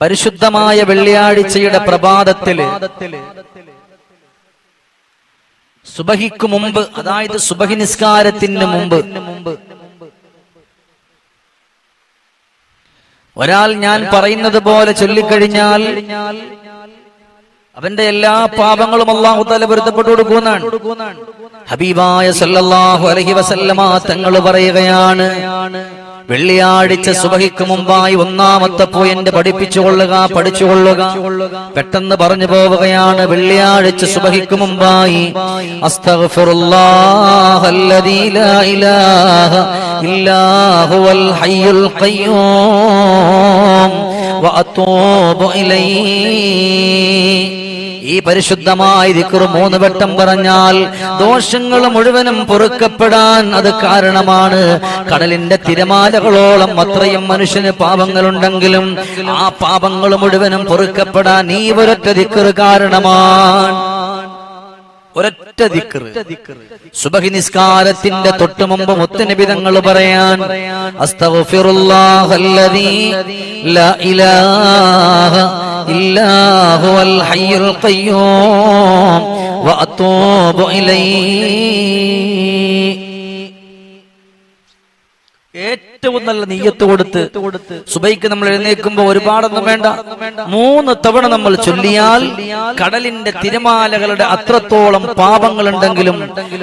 പരിശുദ്ധമായ വെള്ളിയാഴ്ചയുടെ പ്രഭാതത്തിൽ സുബഹിക്ക് മുമ്പ് അതായത് സുബഹി നിസ്കാരത്തിന് മുമ്പ് ഒരാൾ ഞാൻ പറയുന്നത് പോലെ ചൊല്ലിക്കഴിഞ്ഞാൽ അവന്റെ എല്ലാ പാപങ്ങളും അള്ളാഹു തല പൊരുത്തപ്പെട്ടു കൊടുക്കുന്നതാണ് ഹബീബായ സല്ലല്ലാഹു അലഹി വസല്ലമ തങ്ങൾ പറയുകയാണ് വെള്ളിയാഴ്ച സുബഹിക്ക് മുമ്പായി ഒന്നാമത്തെ പോയിന്റ് പഠിപ്പിച്ചുകൊള്ളുക പഠിച്ചുകൊള്ളുക. പെട്ടെന്ന് പറഞ്ഞു പോവുകയാണ് വെള്ളിയാഴ്ച സുബഹിക്ക് മുമ്പായി. അസ്തഗ്ഫിറുല്ലാഹല്ലദീ ഈ പരിശുദ്ധമായ ദിക്റ് മൂന്ന് വട്ടം പറഞ്ഞാൽ ദോഷങ്ങൾ മുഴുവനും പൊറുക്കപ്പെടാൻ അത് കാരണമാണ്. കടലിന്റെ തിരമാലകളോളം അത്രയും മനുഷ്യന് പാപങ്ങളുണ്ടെങ്കിലും ആ പാപങ്ങൾ മുഴുവനും പൊറുക്കപ്പെടാൻ ഈ ഒരൊറ്റ ദിക്റ് കാരണമാണ്. ഒരൊറ്റ ദിക്റ് സുബഹി നിസ്കാരത്തിന്റെ തൊട്ടു മുമ്പ് മുത്തനിബിതങ്ങൾ പറയാൻ അസ്തഗ്ഫിറുല്ലാഹല്ലദീ ലാ ഇലാഹ ഇല്ലാ ഹുവൽ ഹയ്യുൽ ഖയ്യൂം വഅതൂബു ഇലൈഹി ഏറ്റവും നല്ല നീയത്ത് കൊടുത്ത് സുബൈക്ക് നമ്മൾ എഴുന്നേൽക്കുമ്പോ ഒരുപാടൊന്നും വേണ്ട. മൂന്ന് തവണ നമ്മൾ ചൊല്ലിയാൽ കടലിന്റെ തിരമാലകളുടെ അത്രത്തോളം പാപങ്ങൾ ഉണ്ടെങ്കിലും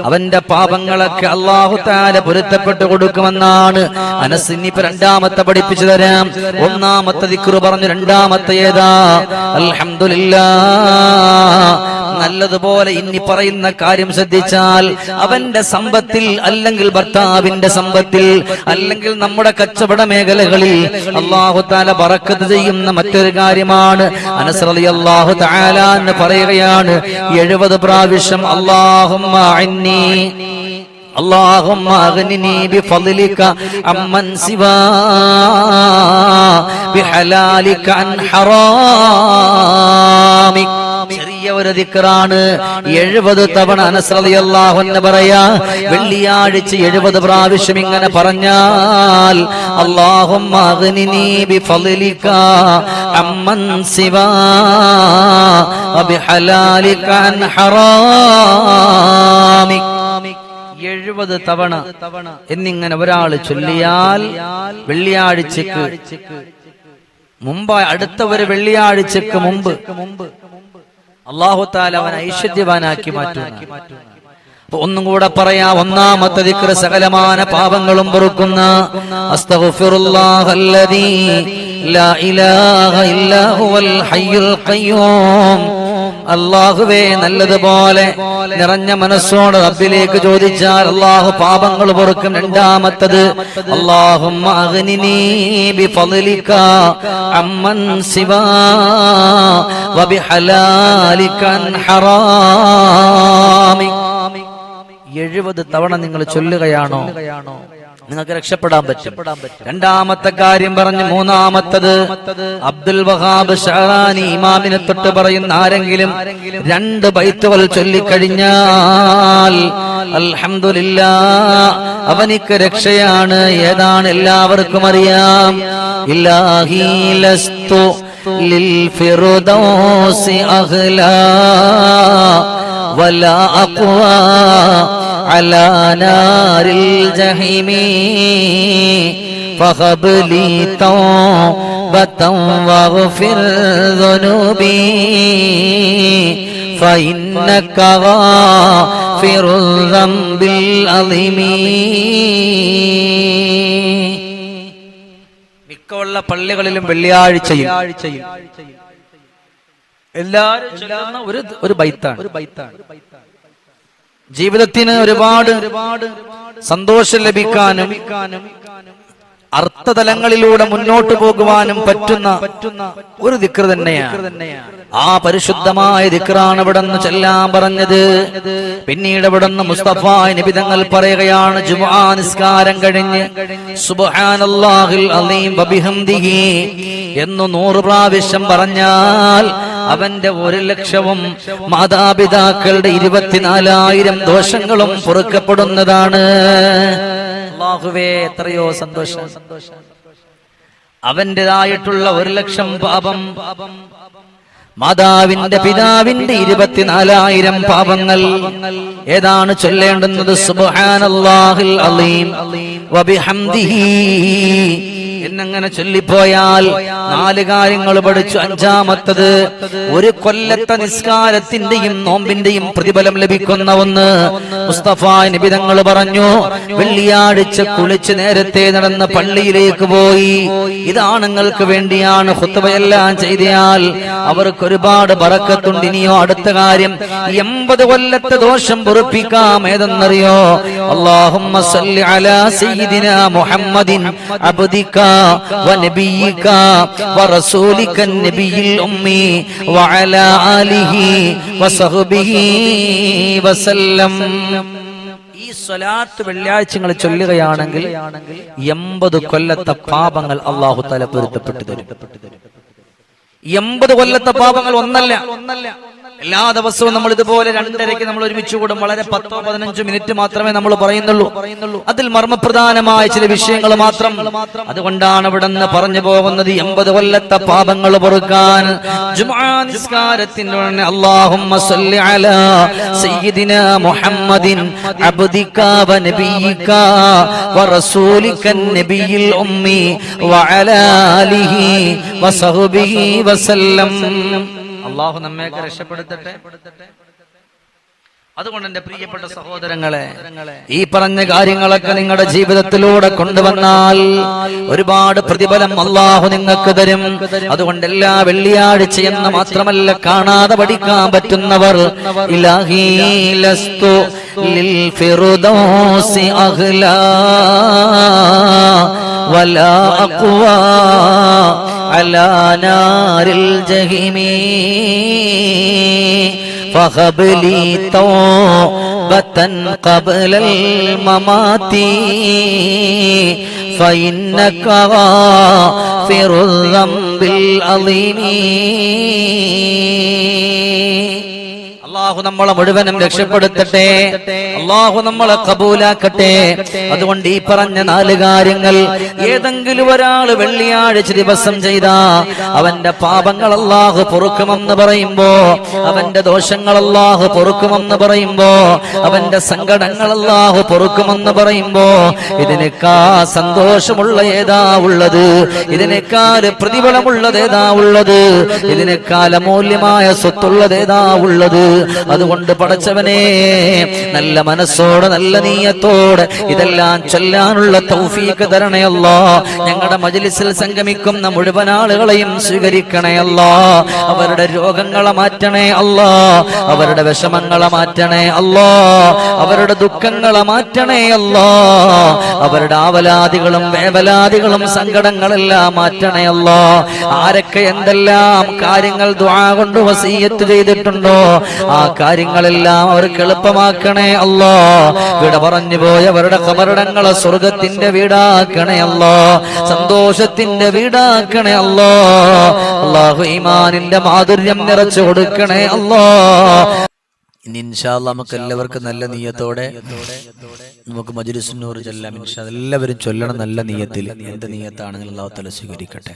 അവന്റെ പാപങ്ങളൊക്കെ അള്ളാഹു താല പൊരുത്തപ്പെട്ടു കൊടുക്കുമെന്നാണ് അനസിനിപ്പോ രണ്ടാമത്തെ പഠിപ്പിച്ചു തരാം. ഒന്നാമത്തെ ദിക്കുറു പറഞ്ഞു രണ്ടാമത്തെ ഏതാ? അൽഹംദുലില്ലാ. നല്ലതുപോലെ ഇനി പറയുന്ന കാര്യം ശ്രദ്ധിച്ചാൽ അവന്റെ സമ്പത്തിൽ അല്ലെങ്കിൽ ഭർത്താവിന്റെ സമ്പത്തിൽ അല്ലെങ്കിൽ നമ്മുടെ കച്ചവട മേഖലകളിൽ അള്ളാഹു താല പറക്കത്ത് ചെയ്യുന്ന മറ്റൊരു കാര്യമാണ് അനസ്രലി അള്ളാഹു താല എന്ന് പറയുകയാണ് എഴുപത് പ്രാവശ്യം അള്ളാഹുമ്മ അന്നി اللهم اغنني بفضلك عمن سوى بحلالك عن حرامك ചെറിയ ഒരു ദിക്കറാണ് എഴുപത് തവണ അനസ്രതിയല്ലാഹു എന്ന് പറയാ വെള്ളിയാഴ്ച എഴുപത് പ്രാവശ്യം ഇങ്ങനെ പറഞ്ഞാൽ എഴുപത് തവണ എന്നിങ്ങനെ ഒരാൾ ചൊല്ലിയാൽ വെള്ളിയാഴ്ചക്ക് മുമ്പ് അടുത്ത ഒരു വെള്ളിയാഴ്ചക്ക് മുമ്പ് അള്ളാഹു താല അവൻ ഐശ്വര്യവാനാക്കി മാറ്റും ഒന്നും കൂടെ പറയാ ഒന്നാമത്തെ ദിക്ര സകലമാന പാപങ്ങളും പൊറുക്കുന്ന അസ്തഗ്ഫിറുല്ലാഹല്ലദീ ലാ ഇലാഹ ഇല്ലാ ഹുവൽ ഹയ്യുൽ ഖയ്യൂം. അള്ളാഹുവേ നല്ലതുപോലെ നിറഞ്ഞ മനസ്സോട് റബ്ബിലേക്ക് ചോദിച്ചാൽ അള്ളാഹു പാപങ്ങൾ പൊറുക്കും. രണ്ടാമത്തത് എഴുപത് തവണ നിങ്ങൾ ചൊല്ലുകയാണോ? നിങ്ങൾക്ക് രക്ഷപ്പെടാൻ പറ്റും. രണ്ടാമത്തെ കാര്യം പറഞ്ഞു മൂന്നാമത്തത് അബ്ദുൽ വഹാബ് ഷഹറാനി ഇമാമിനെ തൊട്ട് പറയുന്ന ആരെങ്കിലും രണ്ട് ബൈത്തുകൾ ചൊല്ലിക്കഴിഞ്ഞാൽ അൽഹംദുലില്ലാ അവനിക്ക് രക്ഷയാണ്. ഏതാണ് എല്ലാവർക്കും അറിയാം? ഇല്ലാഹീലസ്തു ഫിർദൗസി അഹ്ലാ. ولا أقوى على نار الجحيم فخب لي توبة واغفر ذنوبي فإنك غافر الذنب العظيم മിക്കുള്ള പള്ളികളിലും വെള്ളിയാഴ്ചയിൽ എല്ലാരും ചൊല്ലുന്ന ഒരു ഒരു ബൈത്താണ്. ഒരു ബൈത്താണ്. ജീവിതത്തിന് ഒരുപാട് ഒരുപാട് സന്തോഷം ലഭിക്കാനും അർത്ഥതലങ്ങളിലൂടെ മുന്നോട്ട് പോകുവാനും പറ്റുന്ന പറ്റുന്ന ഒരു ദിക്ർ തന്നെയാണ്. ആ പരിശുദ്ധമായ ദിക്റാണ് ഇവിടെ നിന്ന് ചെല്ലാൻ പറഞ്ഞത്. പിന്നീട് ഇവിടെ നിന്ന് മുസ്തഫ നിബിതങ്ങൾ പറയുകയാണ് ജുമാ നിസ്കാരം കഴിഞ്ഞ് സുബ്ഹാനല്ലാഹിൽ അലീം എന്ന് നൂറ് പ്രാവശ്യം പറഞ്ഞാൽ അവന്റെ ഒരു ലക്ഷവും മാതാപിതാക്കളുടെ ഇരുപത്തിനാലായിരം ദോഷങ്ങളും പൊറുക്കപ്പെടുന്നതാണ്. എത്രയോ സന്തോഷം. അവന്റേതായിട്ടുള്ള ഒരു ലക്ഷം പാപം. മാതാവിന്റെ പിതാവിന്റെ ഇരുപത്തിനാലായിരം പാപങ്ങൾ. ഏതാണ് ചൊല്ലേണ്ടുന്നത്? സുബ്ഹാനല്ലാഹിൽ അലീം. വബിഹംദിഹി എന്നങ്ങനെ ചൊല്ലിപ്പോയാൽ നാല് കാര്യങ്ങൾ പഠിച്ചു അഞ്ചാമത്തത് ഒരു കൊല്ലത്തെ നിസ്കാരത്തിന്റെയും നോമ്പിന്റെയും പ്രതിഫലം ലഭിക്കുന്ന ഒന്ന്. മുസ്തഫ നിബിതങ്ങൾ പറഞ്ഞു വെള്ളിയാഴ്ച കുളിച്ച് നേരത്തെ നടന്ന പള്ളിയിലേക്ക് പോയി. ഇതാണുങ്ങൾക്ക് വേണ്ടിയാണ് ഹുത്തവയെല്ലാം ചെയ്തയാൽ അവർക്ക് ഒരുപാട് പറക്കത്തുണ്ട് ഇനിയോ അടുത്ത കാര്യം എൺപത് കൊല്ലത്തെ ദോഷം പൊറുപ്പിക്കാം ഏതെന്നറിയോ? അള്ളാഹുമ്മ മുഹമ്മദിൻ അബ്ദിക ونبيك ورسولك النبي الأمي وعلى آله وصحبه وسلم ഈ സ്വലാത്ത് വെള്ളിയാഴ്ചകൾ ചൊല്ലുകയാണെങ്കിൽ എൺപത് കൊല്ലത്തെ പാപങ്ങൾ അള്ളാഹു തല പൊരുത്തപ്പെട്ടു തരും എൺപത് കൊല്ലത്തെ പാപങ്ങൾ ഒന്നല്ല എല്ലാ ദിവസവും നമ്മൾ ഇതുപോലെ രണ്ടരയ്ക്ക് നമ്മൾ ഒരുമിച്ച് കൂടും. വളരെ പത്തോ പതിനഞ്ചോ മിനിറ്റ് മാത്രമേ നമ്മൾ പറയുന്നുള്ളൂ. പറയുന്നുള്ളൂ അതിൽ മർമ്മപ്രധാനമായ ചില വിഷയങ്ങൾ മാത്രം. അതുകൊണ്ടാണ് ഇവിടെ നിന്ന് പറഞ്ഞു പോകുന്നത് എൺപത് കൊല്ലത്തെ പാപങ്ങൾ പൊറുക്കാൻ. നിസ്കാരത്തിന്റെ സല്ലി അലാ മുഹമ്മദിൻ വ വ നബിയിൽ ഉമ്മി വഅലാ ആലിഹി വസഹ്ബിഹി വസല്ലം. അള്ളാഹു നമ്മയൊക്കെ രക്ഷപ്പെടുത്തട്ടെ. അതുകൊണ്ട് എന്റെ പ്രിയപ്പെട്ട സഹോദരങ്ങളെ ഈ പറഞ്ഞ കാര്യങ്ങളൊക്കെ നിങ്ങളുടെ ജീവിതത്തിലൂടെ കൊണ്ടുവന്നാൽ ഒരുപാട് പ്രതിഫലം അള്ളാഹു നിങ്ങൾക്ക് തരും. അതുകൊണ്ട് എല്ലാ വെള്ളിയാഴ്ച എന്ന് മാത്രമല്ല കാണാതെ പഠിക്കാൻ പറ്റുന്നവർ ഇലാഹി ലസ്തു ലിൽ ഫിറുദൗസി അഹ്ലാ വലാ അഖ്വാ على نار الجحيم. فهب لي توبة قبل الممات. فإنك غافر الذنب العظيم. അള്ളാഹു നമ്മളെ മുഴുവനും രക്ഷപ്പെടുത്തട്ടെ. അള്ളാഹു നമ്മളെ കബൂലാക്കട്ടെ. അതുകൊണ്ട് ഈ പറഞ്ഞ നാല് കാര്യങ്ങൾ ഏതെങ്കിലും ഒരാൾ വെള്ളിയാഴ്ച ദിവസം ചെയ്ത അവന്റെ പാപങ്ങൾ അള്ളാഹു പൊറുക്കുമെന്ന് പറയുമ്പോ അവന്റെ ദോഷങ്ങൾ അള്ളാഹു പൊറുക്കുമെന്ന് പറയുമ്പോ അവന്റെ സങ്കടങ്ങൾ അള്ളാഹു പൊറുക്കുമെന്ന് പറയുമ്പോ ഇതിനേക്കാ സന്തോഷമുള്ള ഏതാ ഉള്ളത്? ഇതിനേക്കാൾ പ്രതിഫലമുള്ളത് ഏതാ ഉള്ളത്? ഇതിനേക്കാൾ അമൂല്യമായ സ്വത്തുള്ളത് ഏതാ ഉള്ളത്? അതുകൊണ്ട് പടച്ചവനെ നല്ല മനസ്സോടെ നല്ല നീയത്തോടെ ഇതെല്ലാം ചൊല്ലാനുള്ള തൗഫീക്ക് തരണയല്ലോ ഞങ്ങളുടെ മജലിസിൽ സംഗമിക്കുന്ന മുഴുവൻ ആളുകളെയും സ്വീകരിക്കണയല്ലോ അവരുടെ രോഗങ്ങളെ മാറ്റണേ അല്ലോ. അവരുടെ വിഷമങ്ങളെ മാറ്റണേ അല്ലോ. അവരുടെ ദുഃഖങ്ങളെ മാറ്റണേ അല്ലോ. അവരുടെ ആവലാദികളും വേവലാദികളും സങ്കടങ്ങളെല്ലാം മാറ്റണേ അല്ല. ആരൊക്കെ എന്തെല്ലാം കാര്യങ്ങൾ ദ്വാ കൊണ്ട് വസീയത്ത് ചെയ്തിട്ടുണ്ടോ? ആ കാര്യങ്ങളെല്ലാം അവർക്ക് എളുപ്പമാക്കണേ അല്ലോ. വിട പറഞ്ഞു പോയവരുടെ കബറിടങ്ങളെ സ്വർഗത്തിന്റെ വീടാക്കണേ അല്ലോ. സന്തോഷത്തിന്റെ വീടാക്കണേ അല്ലോ. അള്ളാഹു ഈമാനിന്റെ മാധുര്യം നിറച്ചു കൊടുക്കണേ അല്ലോ. ഇനി നമുക്ക് എല്ലാവർക്കും നല്ല നീയത്തോടെ നമുക്ക് മജുരിസിനോട് ചെല്ലാം. ഇൻഷാ എല്ലാവരും ചൊല്ലണം നല്ല നീയത്തിൽ. എന്ത് നീയത്താണെങ്കിലും അള്ളാഹു തല സ്വീകരിക്കട്ടെ.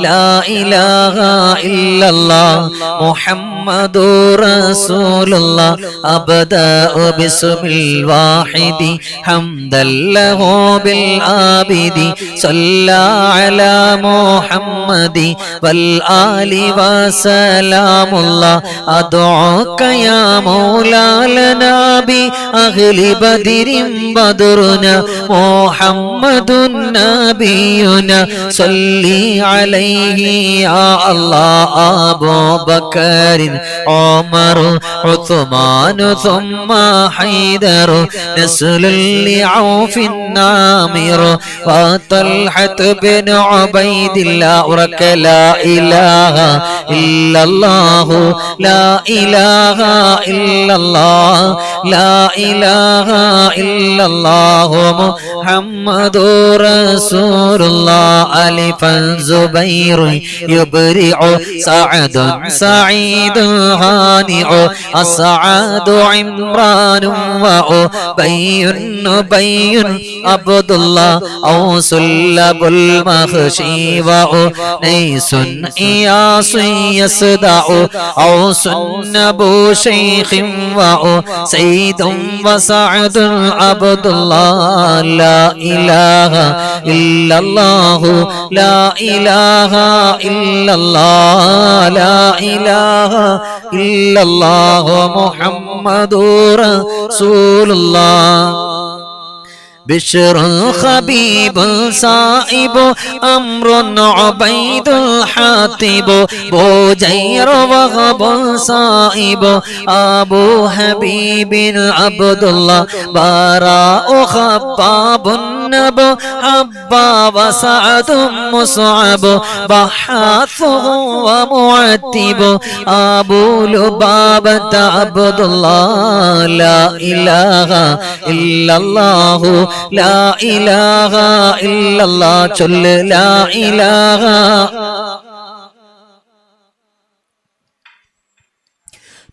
لا إله إلا الله محمد رسول الله أبدأ باسم الواحد حمدا له بالعابد صلى على محمد والآل وسلام الله. أدعوك يا مولا لنا بأهل بدر بدرنا. محمد نبينا. صلي عليه يا الله أبو بكر عمر عثمان ثم حيدر نسل لعوف النامر وطلحة بن عبيد الله ورك لا إله إلا الله لا إله إلا الله. لا إله إلا الله محمد رسول الله ألفا زبير يبرع سعد سعيد هانع أسعد عمران وأبي نبي عبد الله أو سلب المخشي وأنيس إياس يصدع أو سنب شيخ وسيد സയ്യിദും വസഅദുൽ അബ്ദുല്ലാഹ് ലാ ഇലാഹ ഇല്ലല്ലാഹു ലാ ഇലാഹ ഇല്ലല്ലാഹ് ലാ ഇലാഹ ഇല്ലല്ലാഹു മുഹമ്മദുർ റസൂലുള്ളാഹ് بشر خبيب صائب أمر عبيد الحاتب بوجير وغب صائب أبو حبيب عبد الله براء خباب النب حبا وسعد مصعب بحاثه ومعتب أبو لبابة عبد الله لا إله إلا الله لا إله إلا الله ചൊല്ല് لا إله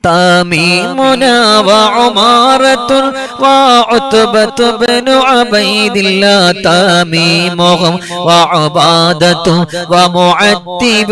تميمنا وعمارة وعتبة بن عبيد الله تميمهم وعبادة ومعتب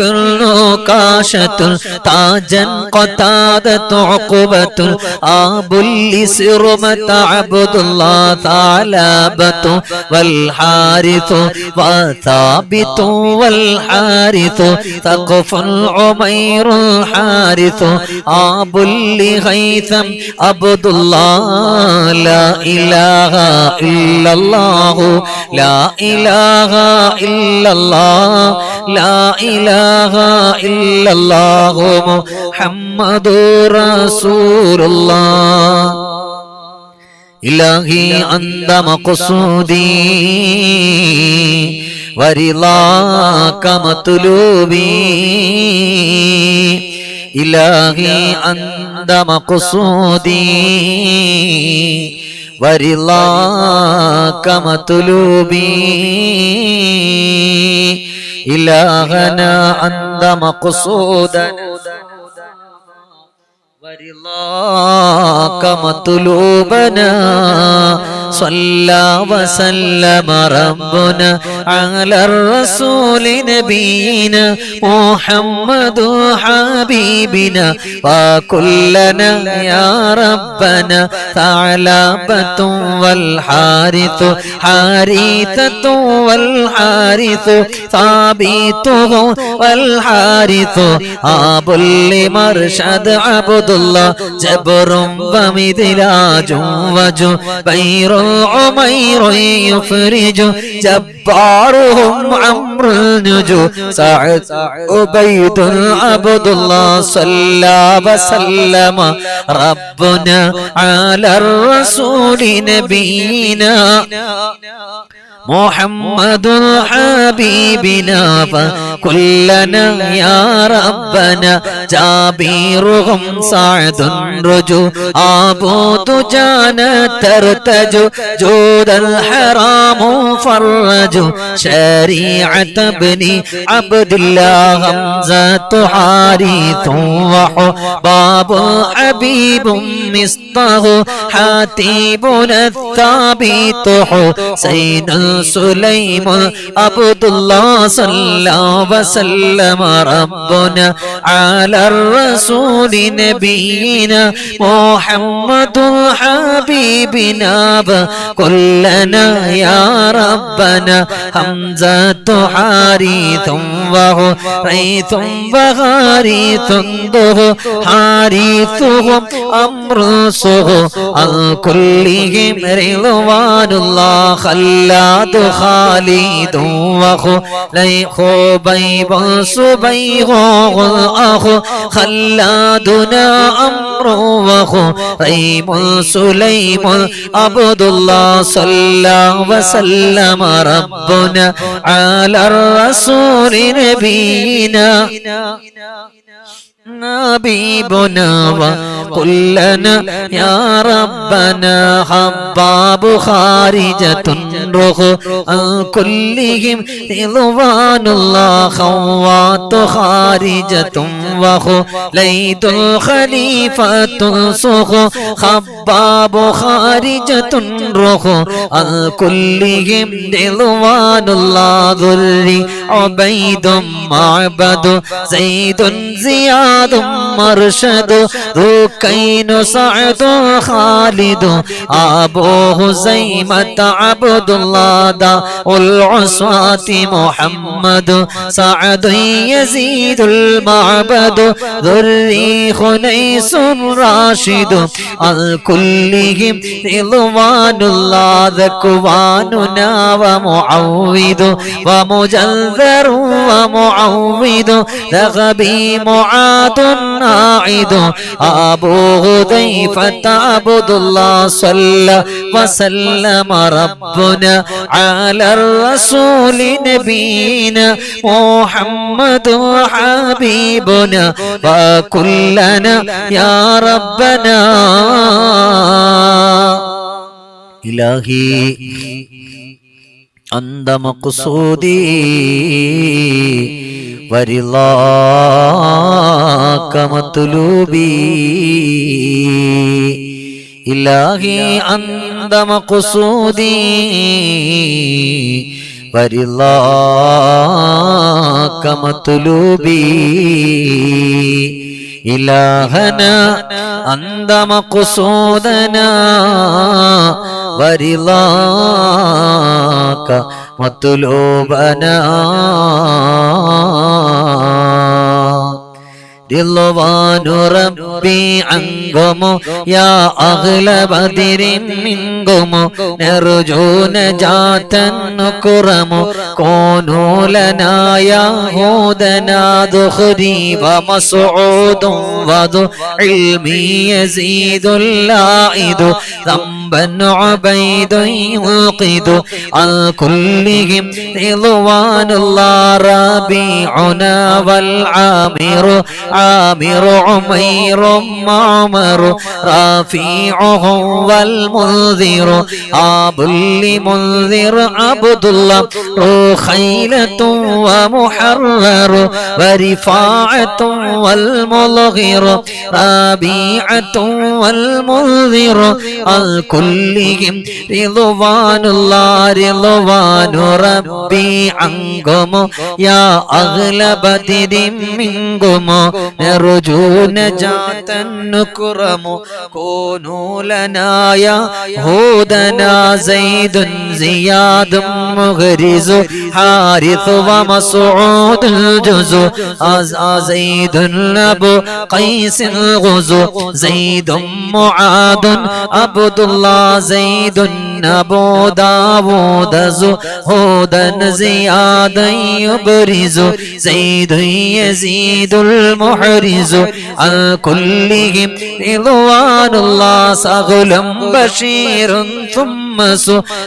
نكاشة تاجا قتادة عقبة أبو الإسرمة عبد الله ثعلبة والحارث وثابت والحارث ثقف عمير الحارث أبو الهيثم عبد الله لا إله إلا الله لا إله إلا الله لا إله إلا الله محمد رسول الله إلهي أنت مقصودي ورضاك مطلوبي إلهي أنت مقصودي ورضاك مطلوبي إلهنا أنت مقصودنا ورضاك مطلوبنا صلى وسلم ربنا على الرسول نبينا محمد حبيبنا وكلنا يا ربنا ثعلبة والحارث حارثة والحارث ثابته والحارث أبو لمرشد عبد الله جبر ومدلاج وجبير عمير يفرج جبارهم عمرو النجو سعد عبيد عبد الله صلى وسلم ربنا على الرسول نبينا محمد حبيبنا فكلنا يا ربنا. جابيرهم سعد رجو أبو تجانا ترتج جود الحرام فرج. شريعة ابن عبد الله همزة حارث وحباب حبيب مصطه حاتبنا الثابت حسين سليم عبد الله صلى وسلم ربنا على الرسول نبينا محمد حبيبنا كلنا يا ربنا حمزة حارث وهو ريث وغارث ذو حارثهم أمرسه عن كلهم رضوان الله خلاد خالد وخو خبيب سبيغ الأخ خلادنا أمر وخو ريم سليم عبد الله صلى وسلم ربنا على الرسول نبينا حبيبنا وقل لنا يا ربنا حباب خارجة روح عن كلهم رضوان الله خوات خارجة وخو ليت الخليفة صخ خباب خارجة روح عن كلهم رضوان الله ذري ഒബൈദും മാബദു സൈദുൻ സിയാദും മർഷദു റുക്കൈനു സഅദു ഖാലിദു അബൂ ഹുസൈമത അബ്ദുല്ലാദ ഉൽ ഉസ്വാതി മുഹമ്മദു സഅദു യസീദുൽ മഅബദു ദുർരി ഖുനൈസുൻ റാഷിദു അൽ കുല്ലിഹിം റിദ്വാനുല്ലാഹ കുവാനുനാ വമുഅവ്വിദു വമുജല്ല ومجذر ومعوذ ذغبي معاد عائد أبو هذيفة عبد الله صلى وسلم ربنا على الرسول نبينا محمد حبيبنا وكلنا يا ربنا. إلهي അന്തമക്സൂദി വരിലാക്കമത്തുലൂബി ഇലാഹി അന്തമക്സൂദി വരിലാക്കമത്തുലൂബി أنت مقصودي ورضاك مطلوبي إلهنا أنت مقصودنا ورضاك مطلوبنا رضوان ربي عنكم يا أغلى بدر منكم نرجو نجاة نكرم كونوا لنا يا هودنا ذخري ومسعود وذو علمي يزيد اللائد ذنبا عبيد يوقد عن كلهم رضوان الله ربيعنا والعامر عامر عمير معمر رافيعه والمنذر آب لمنذر عبد الله رخيلة ومحرر ورفاعة والملغر ربيعة والمنذر عن كلهم رضوان الله رضوان ربي عنكم يا أغلى بدر منكم نرجو نجاة نكرم كونوا لنا يا هودنا زيد زياد مغرز حارث ومسعود الجزء زيد أبو قيس الغزو زيد معاذ عبد الله زيد أبو داود زهودا زيادا يبرز زيد يزيد المحرز عن كلهم رضوان الله سغل بشير ثم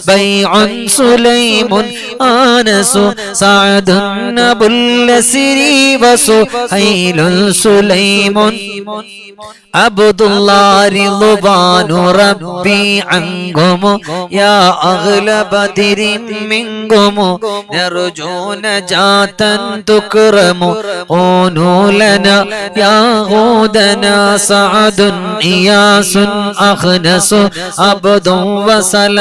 بيع سليم آنس سعد أبو السري وسهيل سليم عبد الله رضوان ربي عنكم يا أغلى بدر منكم نرجو نجاة تكرم قولوا لنا يا غودنا سعد إياس أخنس عبد وسلمة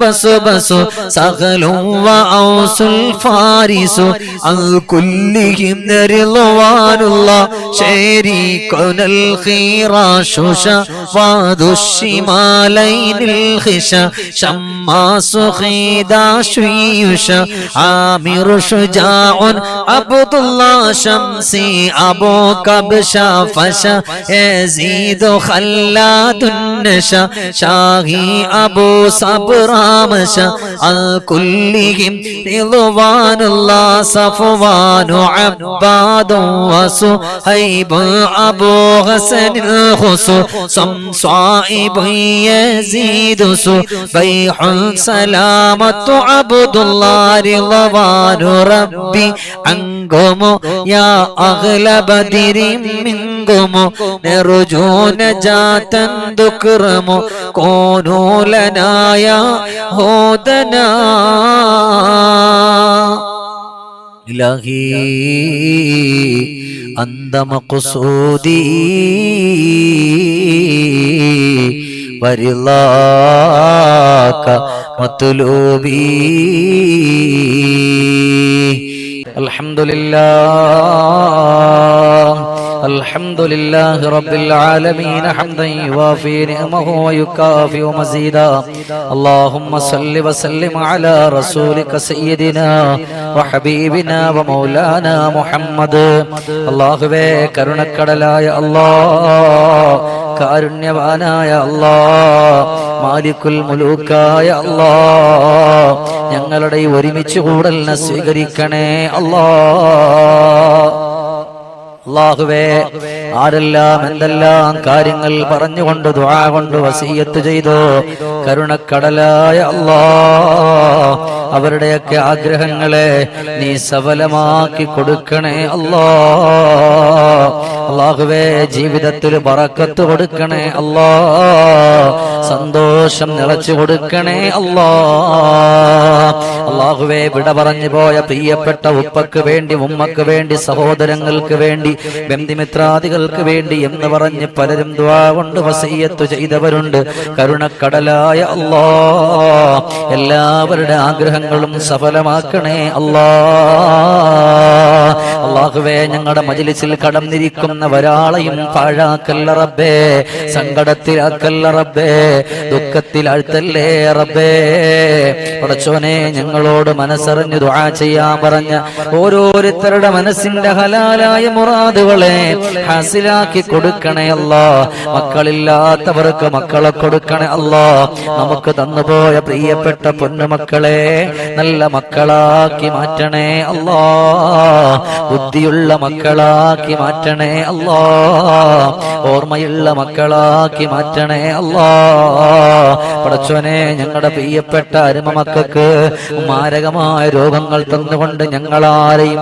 بس بس سغل وأوس الفارس عن كلهم رضوان الله شريكنا الخراش شواد الشمالين الخشا شماس خيداش يشا عامر شجاع عبد الله شمسي أبو كبشا فشا يزيد خلاد النشا شاهي أبو സബ്റാമശ കുല്ലിഹിം നിളുവാനുള്ള സഫ്വാനു അബ്ബാദു വസു ഹൈബു അബൂ ഹസനിൽ ഹുസു സംസ്വായിബു യസീദു ബൈഹൻ സലാമത്തു അബ്ദുല്ലാഹി റബ്ബി അൻ عبد الله رضوان ربي عنكم يا أغلى بدر من منكم نرجو نجاة ذكرم كونوا لنا يا هودنا إلهي أنت مقصودي ورضاك مطلوبي الحمد لله الحمد لله رب العالمين حمدا يوافي نعمه ويكافئ مزيدا اللهم صل وسلم على رسولك سيدنا وحبيبنا ومولانا محمد അള്ളാഹുവേ കരുണക്കടലായ അല്ലാ കാരുണ്യവാനായ അല്ലാ മാലിക്കുൽ മുലൂക്കായ അല്ലാ. ഞങ്ങളുടെ ഒരുമിച്ച് കൂടലിനെ സ്വീകരിക്കണേ അല്ലാ. അള്ളാഹുവേ ആരെല്ലാം എന്തെല്ലാം കാര്യങ്ങൾ പറഞ്ഞുകൊണ്ട് ദുആ കൊണ്ട് വസീയത്ത് ചെയ്തു കരുണക്കടലായ അള്ളാ അവരുടെയൊക്കെ ആഗ്രഹങ്ങളെ നീ സഫലമാക്കി കൊടുക്കണേ അല്ലാ. അള്ളാഹുവേ ജീവിതത്തിൽ പറക്കത്ത് കൊടുക്കണേ അല്ലാ. സന്തോഷം നിറച്ചു കൊടുക്കണേ അല്ലാ. അള്ളാഹുവേ വിട പറഞ്ഞു പോയ പ്രിയപ്പെട്ട ഉപ്പക്ക് വേണ്ടി ഉമ്മക്ക് വേണ്ടി സഹോദരങ്ങൾക്ക് വേണ്ടി ബന്ധിമിത്രാദികൾക്ക് വേണ്ടി എന്ന് പറഞ്ഞ് പലരും കൊണ്ട് വസീയത്ത് ചെയ്തവരുണ്ട്. കരുണക്കടലായ അല്ലാ. എല്ലാവരുടെ ആഗ്രഹങ്ങളും സഫലമാക്കണേ അല്ലാ. ഞങ്ങളുടെ മജിലിസിൽ കടന്നിരിക്കുന്ന ഒരാളെയും പാഴാക്കല്ല റബ്ബേ. സങ്കടത്തിലാക്കല്ല റബ്ബേ. ദുഃഖത്തിൽ അഴുത്തല്ലേ റബ്ബേ. പടച്ചോനെ ഞങ്ങളോട് മനസ്സറിഞ്ഞ് ദുആ ചെയ്യാൻ പറഞ്ഞ ഓരോരുത്തരുടെ മനസ്സിന്റെ ഹലാലായ മുറാദുകളെ ഹാസിലാക്കി കൊടുക്കണേ അല്ലാ. മക്കളില്ലാത്തവർക്ക് മക്കളെ കൊടുക്കണേ അല്ലാ. നമുക്ക് തന്നുപോയ പ്രിയപ്പെട്ട പൊന്നുമക്കളെ നല്ല മക്കളാക്കി മാറ്റണേ അല്ലാ. ബുദ്ധിയുള്ള മക്കളാക്കി മാറ്റണേ അല്ലോ. ഓർമ്മയുള്ള മക്കളാക്കി മാറ്റണേ അല്ലോ. പടച്ചോനെ ഞങ്ങളുടെ പ്രിയപ്പെട്ട അരുമ മക്കൾക്ക് മാരകമായ രോഗങ്ങൾ തന്നുകൊണ്ട് ഞങ്ങളാരെയും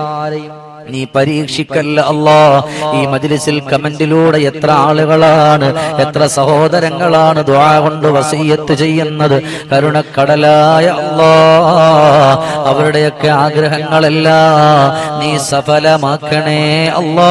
നീ പരീക്ഷിക്കല്ല അല്ലാ. ഈ മജ്ലിസിൽ കമന്റിലൂടെ എത്ര ആളുകളാണ് എത്ര സഹോദരങ്ങളാണ് ദ്വാ കൊണ്ട് വസീയത്ത് ചെയ്യുന്നത്. കരുണക്കടലായ അല്ലാ. അവരുടെയൊക്കെ ആഗ്രഹങ്ങളെല്ലാം നീ സഫലമാക്കണേ അല്ലാ.